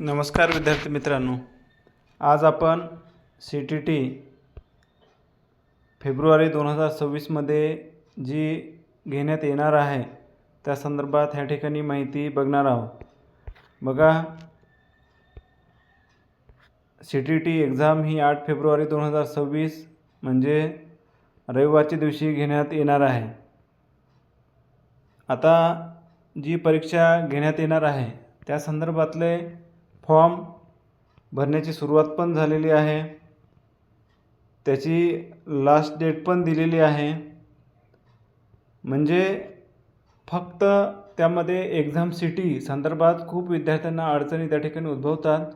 नमस्कार विद्यार्थी मित्रांनो. आज आपण सी टी टी फेब्रुवारी दोन हजार सव्वीसमध्ये जी घेण्यात येणार आहे त्या संदर्भात ह्या ठिकाणी माहिती बघणार आहोत. बघा सी टी टी एक्झाम ही आठ फेब्रुवारी दोन हजार सव्वीस म्हणजे रविवारच्या दिवशी घेण्यात येणार आहे. आता जी परीक्षा घेण्यात येणार आहे त्या संदर्भातले फॉर्म भरण्याची सुरुवात पण झालेली आहे. त्याची लास्ट डेट पण दिलेली आहे. म्हणजे फक्त त्यामध्ये एक्झाम सिटी संदर्भात खूप विद्यार्थ्यांना अडचणी त्या ठिकाणी उद्भवतात.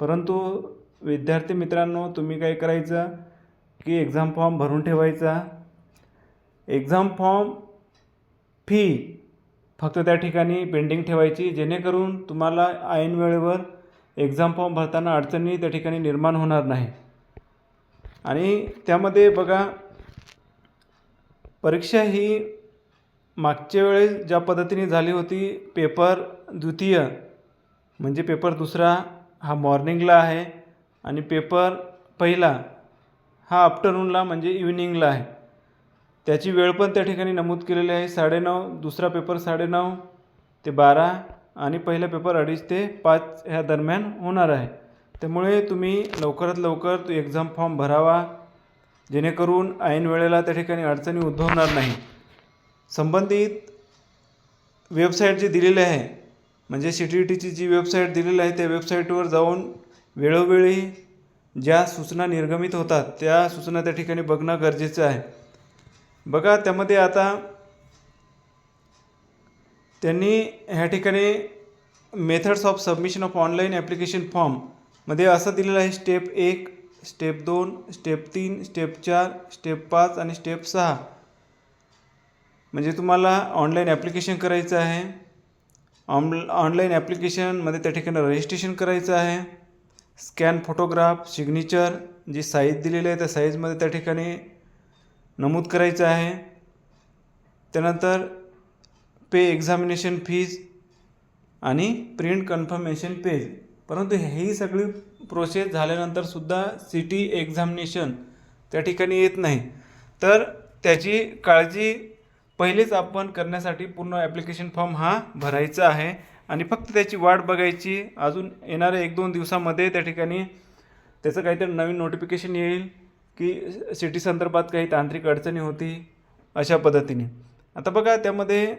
परंतु विद्यार्थी मित्रांनो तुम्ही काय करायचं की एक्झाम फॉर्म भरून ठेवायचा. एक्झाम फॉर्म फी फक्त त्या ठिकाणी पेंडिंग ठेवायची जेणेकरून तुम्हाला ऐन वेळेवर एक्झाम फॉर्म भरताना अडचणी त्या ठिकाणी निर्माण होणार नाही. आणि त्यामध्ये बघा परीक्षा ही मागच्या वेळेस ज्या पद्धतीने झाली होती पेपर द्वितीय म्हणजे पेपर दुसरा हा मॉर्निंगला आहे आणि पेपर पहिला हा आफ्टरनूनला म्हणजे इव्हिनिंगला आहे. त्याची वेळ पण त्या ठिकाणी नमूद केलेली आहे साडेनऊ दुसरा पेपर साडेनऊ ते बारा. आणि पहिला पेपर अडीच ते पाच ह्या दरम्यान होणार आहे. त्यामुळे तुम्ही लवकरात लवकर तो एक्झाम फॉर्म भरावा जेणेकरून ऐन वेळेला त्या ठिकाणी अडचणी उद्भवणार नाही. संबंधित वेबसाईट जी दिलेली आहे म्हणजे सी टी टीची जी वेबसाईट दिलेली आहे त्या वेबसाईटवर जाऊन वेळोवेळी ज्या सूचना निर्गमित होतात त्या सूचना त्या ठिकाणी बघणं गरजेचं आहे. बघा त्यामध्ये आता त्यांनी ह्या ठिकाणी methods of submission of online application फॉर्ममध्ये असं दिलेलं आहे स्टेप एक स्टेप दोन स्टेप तीन स्टेप चार स्टेप पाच आणि स्टेप सहा. म्हणजे तुम्हाला ऑनलाईन ॲप्लिकेशन करायचं आहे. ऑन ऑनलाईन ॲप्लिकेशनमध्ये त्या ठिकाणी रजिस्ट्रेशन करायचं आहे. स्कॅन फोटोग्राफ सिग्नेचर जी साईज दिलेली आहे त्या साईजमध्ये त्या ठिकाणी नमूद करायचं आहे. त्यानंतर पे एक्झामिनेशन फीज आणि प्रिंट कन्फर्मेशन पेज परंतु ही सगळी प्रोसेस झाल्यानंतरसुद्धा सिटी एक्झामिनेशन त्या ठिकाणी येत नाही. तर त्याची काळजी पहिलेच आपण करण्यासाठी पूर्ण ॲप्लिकेशन फॉर्म हा भरायचा आहे. आणि फक्त त्याची वाट बघायची. अजून येणाऱ्या एक दोन दिवसामध्ये त्या ठिकाणी त्याचं काहीतरी नवीन नोटिफिकेशन येईल की सिटी संदर्भात काही तांत्रिक अडचणी होती अशा पद्धतीने. आता बघा त्यामध्ये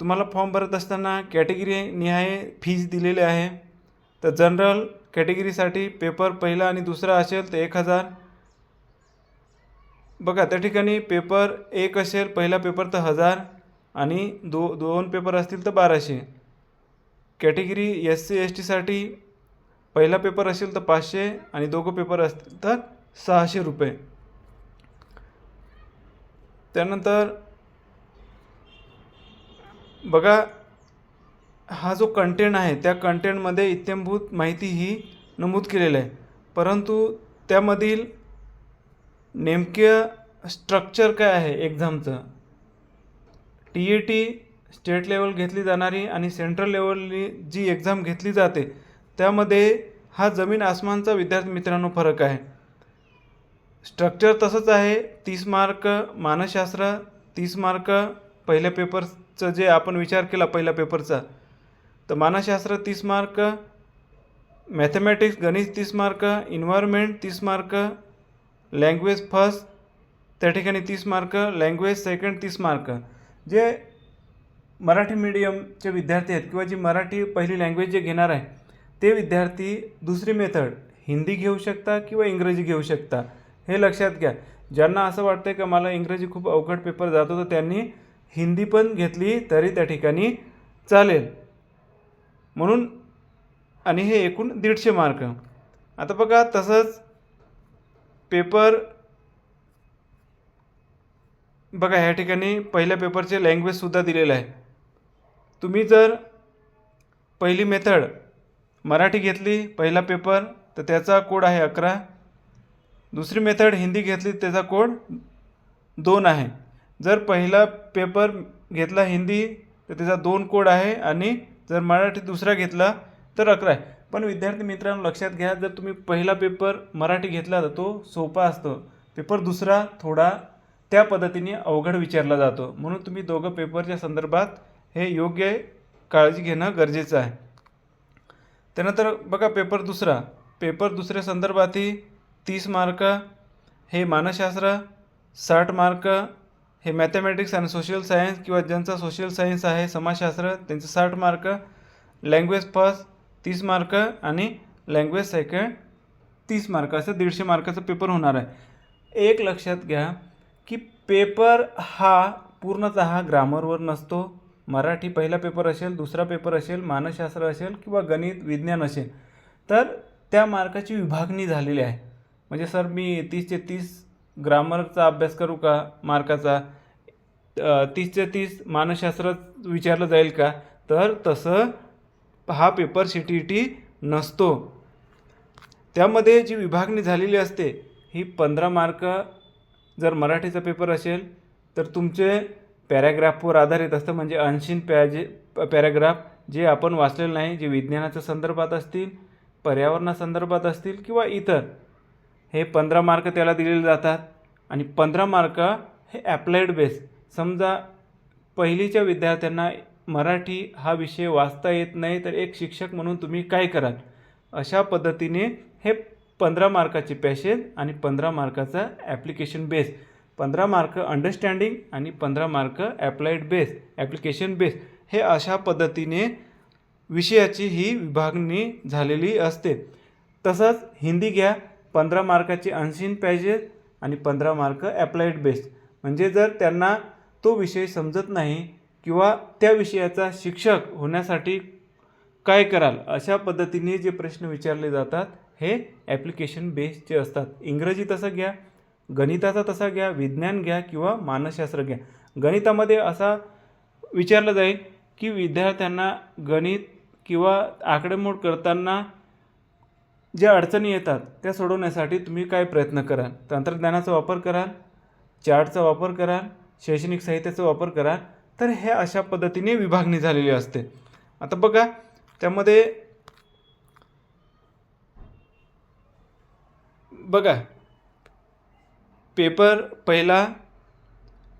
तुम्हाला फॉर्म भरत असताना कॅटेगरी निहाय फीज दिलेली आहे. तर जनरल कॅटेगरीसाठी पेपर पहिला आणि दुसरा असेल तर एक हजार. बघा त्या ठिकाणी पेपर एक असेल पहिला पेपर तर हजार आणि दो दोन पेपर असतील तर बाराशे. कॅटेगरी एस सी एस टीसाठी पहिला पेपर असेल तर पाचशे आणि दोघं पेपर असतील तर सहाशे रुपये. त्यानंतर बघा हा जो कंटेंट आहे त्या कंटेंटमध्ये इत्यंभूत माहिती ही नमूद केलेलं आहे. परंतु त्यामधील नेमकं स्ट्रक्चर काय आहे एक्झामचं T E T state level घेतली जाणारी आणि सेंट्रल लेवलनी जी एक्झाम घेतली जाते त्यामध्ये हा जमीन आसमानचा विद्यार्थी मित्रांनो फरक आहे. स्ट्रक्चर तसंच आहे तीस मार्क मानसशास्त्र तीस मार्क पहिल्या चं जे आपण विचार केला पहिल्या पेपरचा तर मानसशास्त्र तीस मार्क मॅथमॅटिक्स गणित तीस मार्क इन्व्हायरमेंट तीस मार्क लँग्वेज फर्स्ट त्या ठिकाणी तीस मार्क लँग्वेज सेकंड तीस मार्क. जे मराठी मीडियमचे विद्यार्थी आहेत किंवा जी मराठी पहिली लँग्वेज जे घेणार आहे ते विद्यार्थी दुसरी मेथड हिंदी घेऊ शकता किंवा इंग्रजी घेऊ शकता हे लक्षात घ्या. ज्यांना असं वाटतं का मला इंग्रजी खूप अवघड पेपर जातो तर त्यांनी हिंदी पण घेतली तरी त्या ठिकाणी चालेल. म्हणून आणि हे एकूण दीडशे मार्क आता बघा तसंच पेपर बघा ह्या ठिकाणी पहिल्या पेपरचे लँग्वेजसुद्धा दिलेलं आहे. तुम्ही जर पहिली मेथड मराठी घेतली पहिला पेपर तर त्याचा कोड आहे अकरा. दुसरी मेथड हिंदी घेतली त्याचा कोड दोन आहे. जर पहिला पेपर घेतला हिंदी तर त्याचा दोन कोड आहे आणि जर मराठी दुसरा घेतला तर अकरा आहे. पण विद्यार्थी मित्रांनो लक्षात घ्या जर तुम्ही पहिला पेपर मराठी घेतला तर तो सोपा असतो. पेपर दुसरा थोडा त्या पद्धतीने अवघड विचारला जातो. म्हणून तुम्ही दोघं पेपरच्या संदर्भात हे योग्य काळजी घेणं गरजेचं आहे. त्यानंतर बघा पेपर दुसरा. पेपर दुसऱ्या संदर्भातही तीस मार्क हे मानसशास्त्र साठ मार्क हे मॅथमॅटिक्स आणि सोशल सायन्स किंवा ज्यांचा सोशल सायन्स आहे समाजशास्त्र त्यांचे साठ मार्क लँग्वेज फर्स्ट तीस मार्क आणि लँग्वेज सेकंड तीस मार्क असं दीडशे मार्काचा पेपर होणार आहे. एक लक्षात घ्या की पेपर हा पूर्णतः ग्रामरवर नसतो. मराठी पहिला पेपर असेल दुसरा पेपर असेल मानसशास्त्र असेल किंवा गणित विज्ञान असेल तर त्या मार्काची विभागणी झालेली आहे. म्हणजे सर मी तीसचे तीस ग्रामरचा अभ्यास करू का मार्काचा तीसच्या तीसचे तीस मानसशास्त्रात विचारलं जाईल का? तर तसं हा paper C T E T नसतो. त्यामध्ये जी विभागणी झालेली असते ही पंधरा मार्क जर मराठीचा पेपर असेल तर तुमचे पॅराग्राफवर आधारित असतं. म्हणजे अंशीन पॅजे पॅराग्राफ जे आपण वाचलेलं नाही जे विज्ञानाच्या संदर्भात असतील पर्यावरणासंदर्भात असतील किंवा इतर हे पंधरा मार्क त्याला दिलेले जातात. आणि पंधरा मार्क हे ॲप्लाइड बेस समजा पहिलीच्या विद्यार्थ्यांना मराठी हा विषय वाचता येत नाही तर एक शिक्षक म्हणून तुम्ही काय कराल? अशा पद्धतीने हे पंधरा मार्काचे पॅसेज आणि पंधरा मार्काचा ॲप्लिकेशन बेस पंधरा मार्क अंडरस्टँडिंग आणि पंधरा mark applied base application base हे अशा पद्धतीने विषयाची ही विभागणी झालेली असते. तसंच हिंदी घ्या पंधरा मार्काचे अनसीन पॅजेस आणि पंधरा मार्क ॲप्लाइड बेस म्हणजे जर त्यांना तो विषय समजत नाही किंवा त्या विषयाचा शिक्षक होण्यासाठी काय कराल अशा पद्धतीने जे प्रश्न विचारले जातात हे ॲप्लिकेशन बेसचे असतात. इंग्रजी तसं घ्या गणिताचा तसा घ्या विज्ञान घ्या किंवा मानसशास्त्र घ्या. गणितामध्ये असा विचारलं जाईल की विद्यार्थ्यांना गणित किंवा आकडेमोड करताना ज्या अडचणी येतात त्या सोडवण्यासाठी तुम्ही काय प्रयत्न कराल? तंत्रज्ञानाचा वापर कराल? चार्टचा वापर कराल? शैक्षणिक साहित्याचा वापर करा तर हे अशा पद्धतीने विभागणी झालेली असते. आता बघा त्यामध्ये बघा पेपर पहिला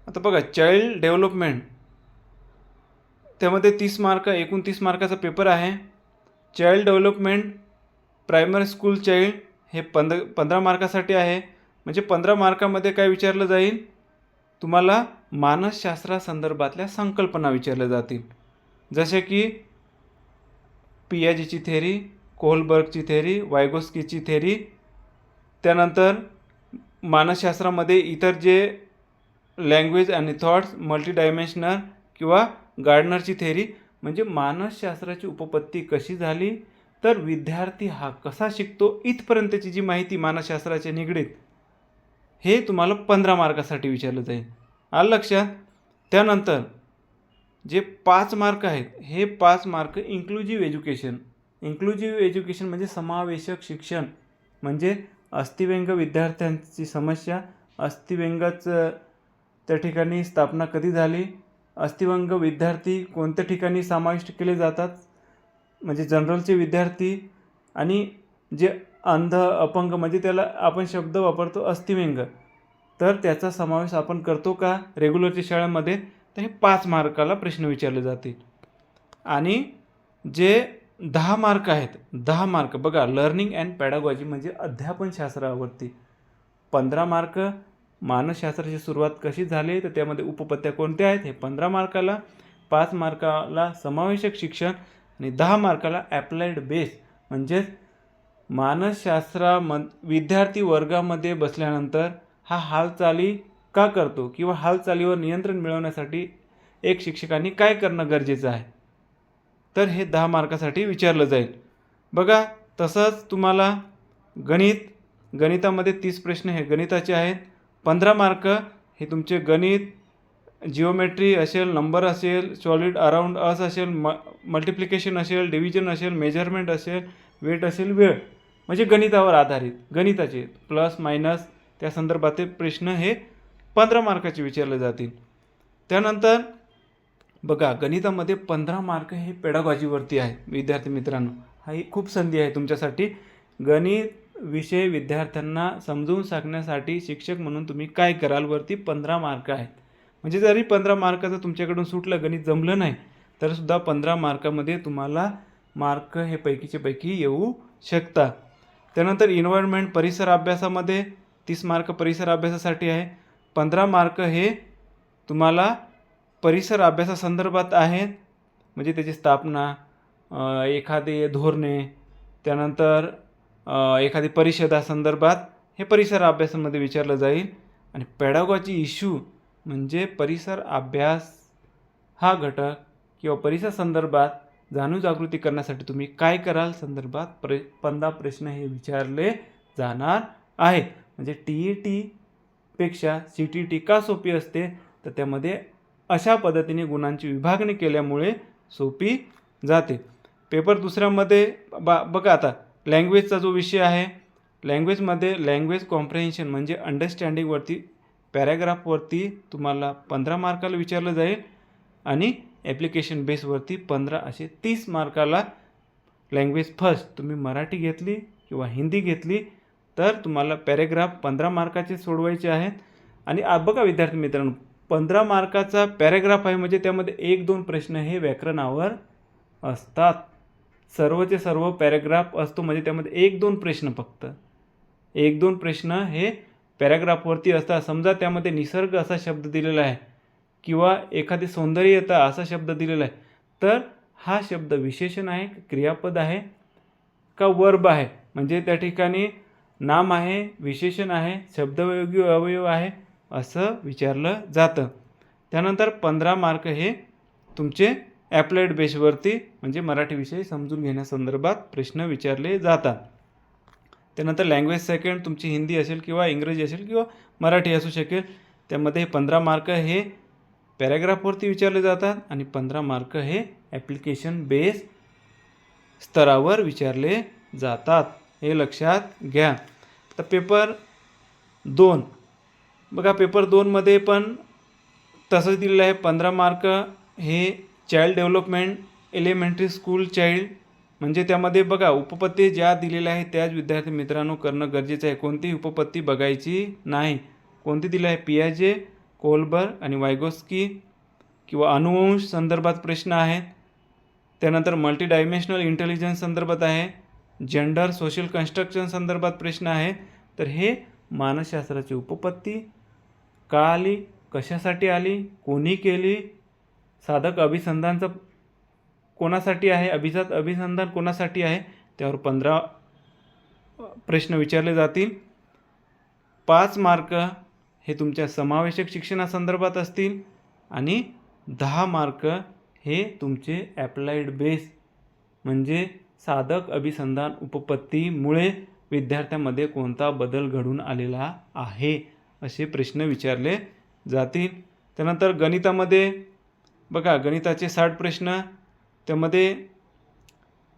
आता बघा चाइल्ड डेव्हलपमेंट. त्यामध्ये तीस मार्क एकूण तीस मार्काचा पेपर आहे. Child development primary school child हे पंध पंधरा मार्कासाठी आहे. म्हणजे पंधरा मार्कामध्ये काय विचारलं जाईल? तुम्हाला मानसशास्त्रासंदर्भातल्या संकल्पना विचारल्या जातील. जसे की पियाजीची थेरी कोहलबर्गची थेरी वायगोस्कीची थेरी त्यानंतर मानसशास्त्रामध्ये इतर जे लँग्वेज आणि थॉट्स मल्टीडायमेन्शनल किंवा गार्डनरची थेरी म्हणजे मानसशास्त्राची उपपत्ती कशी झाली तर विद्यार्थी हा कसा शिकतो इथपर्यंतची जी माहिती मानसशास्त्राच्या निगडीत हे तुम्हाला पंधरा मार्कासाठी विचारलं जाईल. आलं लक्षात? त्यानंतर जे पाच मार्क आहेत हे पाच mark inclusive education inclusive education म्हणजे समावेशक शिक्षण. म्हणजे अस्थिव्यंग विद्यार्थ्यांची समस्या अस्थिव्यंगाचं त्या ठिकाणी स्थापना कधी झाली? अस्थिव्यंग विद्यार्थी कोणत्या ठिकाणी समाविष्ट केले जातात? म्हणजे जनरलचे विद्यार्थी आणि जे अंध अपंग म्हणजे त्याला आपण शब्द वापरतो अस्थिव्यंग तर त्याचा समावेश आपण करतो का? रेग्युलरच्या शाळेमध्ये तर हे पाच मार्काला प्रश्न विचारले जातील आणि जे दहा मार्क आहेत दहा मार्क बघा लर्निंग अँड पॅडागॉजी म्हणजे अध्यापनशास्त्रावरती पंधरा मार्क मानसशास्त्राची सुरुवात कशी झाली? तर त्यामध्ये उपपत्त्या कोणत्या आहेत? हे पंधरा मार्काला पाच मार्काला समावेशक शिक्षण आणि दहा मार्काला ॲप्लाइड बेस म्हणजेच मानसशास्त्राम विद्यार्थी वर्गामध्ये बसल्यानंतर हा हालचाली का करतो किंवा हालचालीवर नियंत्रण मिळवण्यासाठी एक शिक्षकांनी काय करणं गरजेचं आहे? तर हे दहा मार्कासाठी विचारलं जाईल. बघा तसंच तुम्हाला गणित गणितामध्ये तीस प्रश्न हे गणिताचे आहेत. पंधरा मार्क हे तुमचे गणित जिओमेट्री असेल नंबर असेल सॉलिड अराउंड अस असेल म मल्टिप्लिकेशन असेल डिव्हिजन असेल मेजरमेंट असेल वेट असेल वेळ. म्हणजे गणितावर आधारित गणिताचे प्लस मायनस त्या संदर्भातले प्रश्न हे पंधरा मार्काचे विचारले जातील. त्यानंतर बघा गणितामध्ये पंधरा मार्क हे पेडागॉजीवरती आहे विद्यार्थी मित्रांनो. हा ही खूप संधी आहे तुमच्यासाठी. गणित विषय विद्यार्थ्यांना समजून सांगण्यासाठी शिक्षक म्हणून तुम्ही काय कराल वरती पंधरा मार्क आहेत. म्हणजे जरी पंधरा मार्काचं तुमच्याकडून सुटलं गणित जमलं नाही तरीसुद्धा पंधरा मार्कामध्ये तुम्हाला मार्क हे पैकीचे पैकी येऊ शकतात त्यानंतर इन्व्हायरमेंट परिसर अभ्यासामध्ये तीस मार्क परिसर अभ्यासासाठी आहे. पंधरा मार्क हे तुम्हाला परिसर अभ्यासासंदर्भात आहेत. म्हणजे त्याची स्थापना एखादी धोरणे त्यानंतर एखादी परिषदासंदर्भात हे परिसर अभ्यासामध्ये विचारलं जाईल. आणि पॅडागॉची इश्यू म्हणजे परिसर अभ्यास हा घटक किंवा परिसर संदर्भात जाणीव जागृती करण्यासाठी तुम्ही काय कराल संदर्भात प्र पंधरा प्रश्न हे विचारले जाणार आहे म्हणजे टी ई टीपेक्षा सी टी टी का सोपी असते? तर त्यामध्ये अशा पद्धतीने गुणांची विभागणी केल्यामुळे सोपी जाते. पेपर दुसऱ्यामध्ये बा बघा आता लँग्वेजचा जो विषय आहे लँग्वेजमध्ये लँग्वेज कॉम्प्रेन्शन म्हणजे अंडरस्टँडिंगवरती पॅराग्राफवरती तुम्हाला पंधरा मार्काला विचारलं जाईल आणि ॲप्लिकेशन बेसवरती पंधरा असे तीस मार्काला लँग्वेज फर्स्ट तुम्ही मराठी घेतली किंवा हिंदी घेतली तर तुम्हाला पॅरेग्राफ पंधरा मार्काचे सोडवायचे आहेत. आणि बघा विद्यार्थी मित्रांनो पंधरा मार्काचा पॅरेग्राफ आहे म्हणजे त्यामध्ये एक दोन प्रश्न हे व्याकरणावर असतात. सर्वचे सर्व पॅरेग्राफ असतो म्हणजे त्यामध्ये एक दोन प्रश्न फक्त. एक दोन प्रश्न हे पॅरेग्राफवरती असतात. समजा त्यामध्ये निसर्ग असा शब्द दिलेला आहे. किंवा एखादी सौंदर्यता असा शब्द दिलेला आहे तर हा शब्द विशेषण आहे क्रियापद आहे का वर्ब आहे? म्हणजे त्या ठिकाणी नाम आहे विशेषण आहे शब्दयोगी अवयव आहे असं विचारलं जातं. त्यानंतर पंधरा मार्क हे तुमचे ॲप्लाइड बेसवरती म्हणजे मराठी विषय समजून घेण्यासंदर्भात प्रश्न विचारले जातात. त्यानंतर लँग्वेज सेकंड तुमची हिंदी असेल किंवा इंग्रजी असेल किंवा मराठी असू शकेल त्यामध्ये पंधरा मार्क हे पॅराग्राफवरती विचारले जातात आणि पंधरा मार्क हे ॲप्लिकेशन बेस स्तरावर विचारले जातात. हे लक्षात घ्या. तर पेपर दोन. बघा पेपर दोनमध्ये पण तसंच दिलेलं आहे. पंधरा मार्क हे child development elementary school child. म्हणजे त्यामध्ये बघा उपपत्ती ज्या दिलेल्या आहेत त्याच विद्यार्थी मित्रांनो करणं गरजेचं आहे. कोणतीही उपपत्ती बघायची नाही. कोणती दिली आहे? पियाजे कोलबर आणि वायगोस्की किंवा अनुवंश संदर्भात प्रश्न आहेत. त्यानंतर मल्टी डायमेन्शनल इंटेलिजन्स संदर्भात आहे. जेंडर सोशल कन्स्ट्रक्शन संदर्भात प्रश्न आहे तर हे मानसशास्त्राची उपपत्ती. का आली? कशासाठी आली? कोणी केली? साधक अभिसंधानचं कोणासाठी आहे? अभिजात अभिसंधान कोणासाठी आहे? त्यावर पंधरा प्रश्न विचारले जातील. पाच मार्क हे तुमच्या समावेशक शिक्षणासंदर्भात असतील आणि दहा मार्क हे तुमचे ॲप्लाइड बेस म्हणजे साधक अभिसंधान उपपत्तीमुळे विद्यार्थ्यांमध्ये कोणता बदल घडून आलेला आहे असे प्रश्न विचारले जातील. त्यानंतर गणितामध्ये बघा गणिताचे साठ प्रश्न त्यामध्ये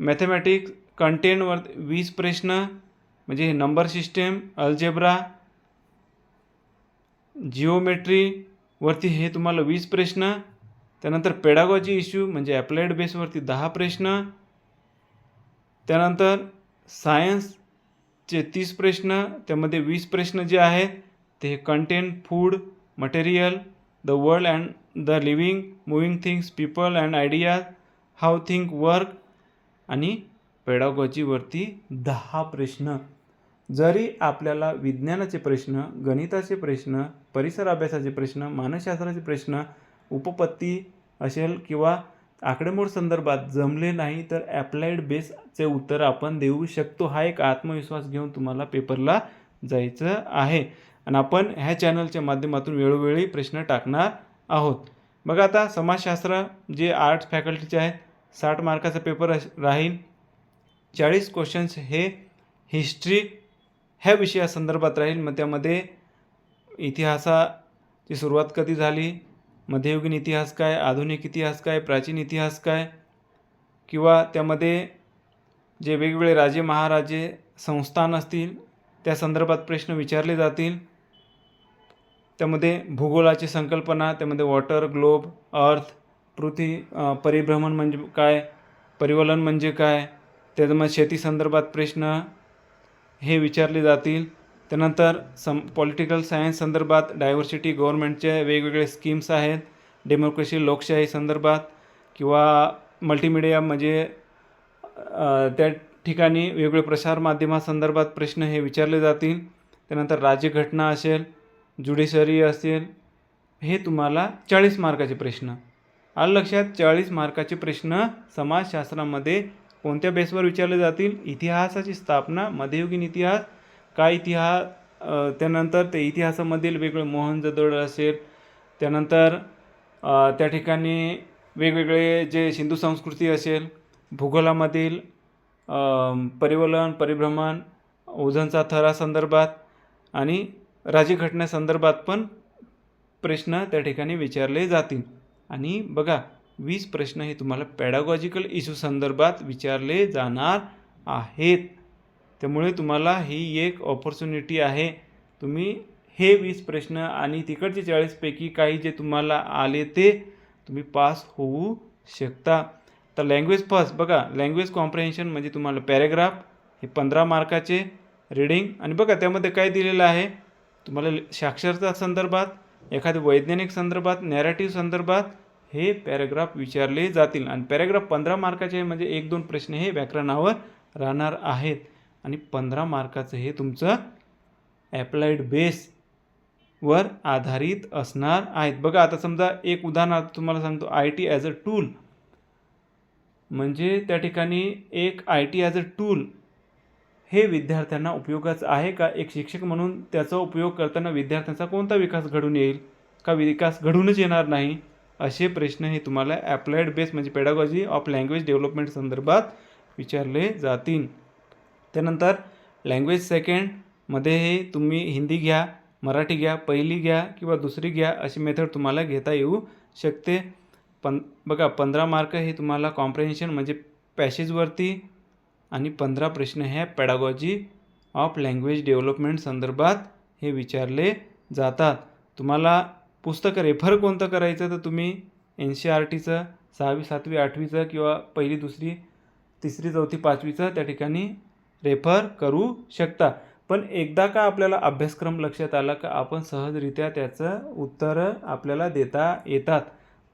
मॅथमॅटिक्स कंटेंटवर वीस प्रश्न म्हणजे नंबर सिस्टेम अल्जेब्रा जिओमेट्रीवरती हे तुम्हाला वीस प्रश्न त्यानंतर पेडागॉजी इश्यू म्हणजे ॲप्लाइड बेसवरती दहा प्रश्न त्यानंतर सायन्सचे तीस प्रश्न त्यामध्ये वीस प्रश्न जे आहेत ते content food material the world and the living moving things people and ideas how think work आणि पेडागॉजीवरती दहा प्रश्न. जरी आपल्याला विज्ञानाचे प्रश्न गणिताचे प्रश्न परिसर अभ्यासाचे प्रश्न मानसशास्त्राचे प्रश्न उपपत्ती असेल किंवा आकडेमोड संदर्भात जमले नाही तर ॲप्लाइड बेसचे उत्तर आपण देऊ शकतो. हा एक आत्मविश्वास घेऊन तुम्हाला पेपरला जायचं आहे. आणि आपण ह्या चॅनलच्या माध्यमातून वेळोवेळी प्रश्न टाकणार आहोत. बघा आता समाजशास्त्र जे आर्ट्स फॅकल्टीचे आहेत साठ मार्काचा पेपर अस- राहील. चाळीस क्वेश्चन्स हे हिस्ट्री ह्या विषयासंदर्भात राहील. मग त्यामध्ये इतिहासाची सुरुवात कधी झाली? मध्ययुगीन इतिहास काय? आधुनिक इतिहास काय? प्राचीन इतिहास काय? किंवा त्यामध्ये जे वेगवेगळे राजे महाराजे संस्थान असतील त्या संदर्भात प्रश्न विचारले जातील. त्यामध्ये भूगोलाची संकल्पना त्यामध्ये वॉटर ग्लोब अर्थ पृथ्वी परिभ्रमण म्हणजे काय? परिवलन म्हणजे काय? त्याच्यामध्ये शेती संदर्भात प्रश्न हे विचारले जातील. त्यानंतर सम पॉलिटिकल सायन्स संदर्भात डायव्हर्सिटी गव्हर्नमेंटचे वेगवेगळे स्कीम्स आहेत. डेमोक्रेसी लोकशाही संदर्भात किंवा मल्टीमीडिया म्हणजे त्या ठिकाणी वेगवेगळे प्रसारमाध्यमासंदर्भात प्रश्न हे विचारले जातील. त्यानंतर राज्यघटना असेल ज्युडिशरी असेल हे तुम्हाला चाळीस मार्काचे प्रश्न. आलं लक्षात? चाळीस मार्काचे प्रश्न समाजशास्त्रामध्ये कोणत्या बेसवर विचारले जातील? इतिहासाची स्थापना मध्ययुगीन इतिहास काय इतिहास? त्यानंतर ते इतिहासामधील वेगळे मोहनजोदडो असेल. त्यानंतर त्या ठिकाणी वेगवेगळे जे सिंधू संस्कृती असेल भूगोलामधील परिवलन परिभ्रमण ओझनचा थरा संदर्भात आणि राज्यघटनेसंदर्भात पण प्रश्न त्या ठिकाणी विचारले जातील. आणि बघा वीस प्रश्न हे तुम्हाला पॅडागॉजिकल इश्यू संदर्भात विचारले जाणार आहेत. त्यामुळे तुम्हाला ही एक ऑपॉर्च्युनिटी आहे. तुम्ही हे वीस प्रश्न आणि तिकडचे चाळीसपैकी काही जे तुम्हाला आले ते तुम्ही पास होऊ शकता. तर लँग्वेज फर्स्ट बघा लँग्वेज कॉम्प्रेन्शन म्हणजे तुम्हाला पॅरेग्राफ हे पंधरा मार्काचे रीडिंग आणि बघा त्यामध्ये काय दिलेलं आहे? तुम्हाला साक्षरता संदर्भात एखाद्या वैज्ञानिक संदर्भात नॅरेटिव्ह संदर्भात हे पॅरेग्राफ विचारले जातील. आणि पॅरेग्राफ पंधरा मार्काचे म्हणजे एक दोन प्रश्न हे व्याकरणावर राहणार आहेत. आणि पंधरा मार्काचं हे तुमचं ॲप्लाइड बेस वर आधारित असणार आहेत. बघा आता समजा एक उदाहरणार्थ तुम्हाला सांगतो I T as a tool म्हणजे त्या ठिकाणी एक I T as a tool हे विद्यार्थ्यांना उपयोगाचं आहे का? एक शिक्षक म्हणून त्याचा उपयोग करताना विद्यार्थ्यांचा कोणता विकास घडून येईल? का विकास घडूनच येणार नाही? असे प्रश्न हे तुम्हाला ॲप्लाइड बेस म्हणजे पेडागॉजी ऑफ लँग्वेज डेव्हलपमेंट संदर्भात विचारले जातील. त्यानंतर लँग्वेज सेकंडमध्ये हे तुम्ही हिंदी घ्या मराठी घ्या पहिली घ्या किंवा दुसरी घ्या अशी मेथड तुम्हाला घेता येऊ शकते. पण बघा पंधरा मार्क हे तुम्हाला कॉम्प्रेन्शन म्हणजे पॅसेजवरती आणि पंधरा प्रश्न हे पॅडागॉजी ऑफ लँग्वेज डेव्हलपमेंट संदर्भात हे विचारले जातात. तुम्हाला पुस्तकं रेफर कोणतं करायचं तर तुम्ही एन सी आर टीचं सहावी सातवी आठवीचं किंवा पहिली दुसरी तिसरी चौथी पाचवीचं त्या ठिकाणी रेफर करू शकता. पण एकदा का आपल्याला अभ्यासक्रम लक्षात आला का आपण सहजरित्या त्याचं उत्तरं आपल्याला देता येतात?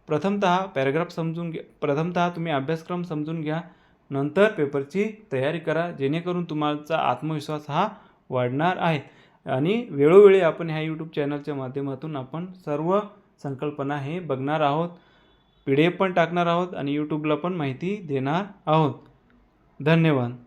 प्रथमतः पॅराग्राफ समजून घ्या प्रथमतः तुम्ही अभ्यासक्रम समजून घ्या नंतर पेपरची तयारी करा जेणेकरून तुमचा आत्मविश्वास हा वाढणार आहे. आणि वेळोवेळी आपण ह्या यूट्यूब चॅनलच्या माध्यमातून आपण सर्व संकल्पना हे बघणार आहोत पी डी एफ पण टाकणार आहोत आणि यूट्यूबला पण माहिती देणार आहोत. धन्यवाद.